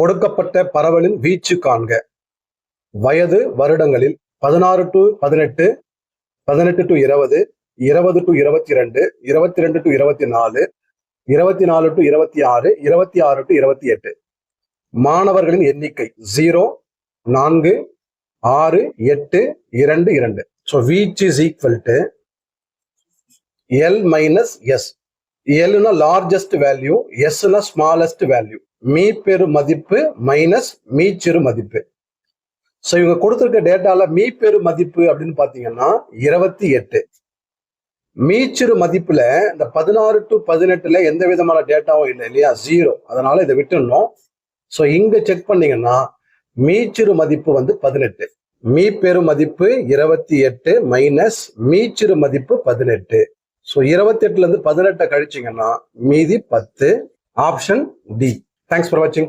கொடுக்கப்பட்ட பரவலின் வீச்சு காண்க. வயது வருடங்களில் பதினாறு டு பதினெட்டு பதினெட்டு டு இருபது இருபது டு இருபத்தி ரெண்டு இருபத்தி ரெண்டு டு இருபத்தி நாலு இருபத்தி நாலு டு இருபத்தி ஆறு இருபத்தி ஆறு டு இருபத்தி எட்டு மாணவர்களின் எண்ணிக்கை ஜீரோ நான்கு ஆறு எட்டு இரண்டு இரண்டு. So which is equal to L minus S ஏழுனா largest value எஸ்னா ஸ்மாலஸ்ட் வேல்யூ மீ பெரு மதிப்பு மைனஸ் மீ சிறு மதிப்பு. ஸோ இவங்க கொடுத்துருக்க டேட்டால மீ பெரு மதிப்பு அப்படின்னு பார்த்தீங்கன்னா இருபத்தி எட்டு. மீச்சிறு மதிப்புல இந்த பதினாறு டு பதினெட்டுல எந்த விதமான டேட்டாவும் இல்லை இல்லையா? ஜீரோ அதனால இதை விட்டுடணும். ஸோ இங்க செக் பண்ணீங்கன்னா மீச்சிறு மதிப்பு வந்து பதினெட்டு. மீ பெரு மதிப்பு இருபத்தி எட்டு மைனஸ் மீச்சிறு மதிப்பு பதினெட்டு. ஸோ இருபத்தி எட்டுல இருந்து பதினெட்டை கழிச்சிங்கன்னா மீதி பத்து ஆப்ஷன் டி. தேங்க்ஸ் ஃபார் வாட்சிங்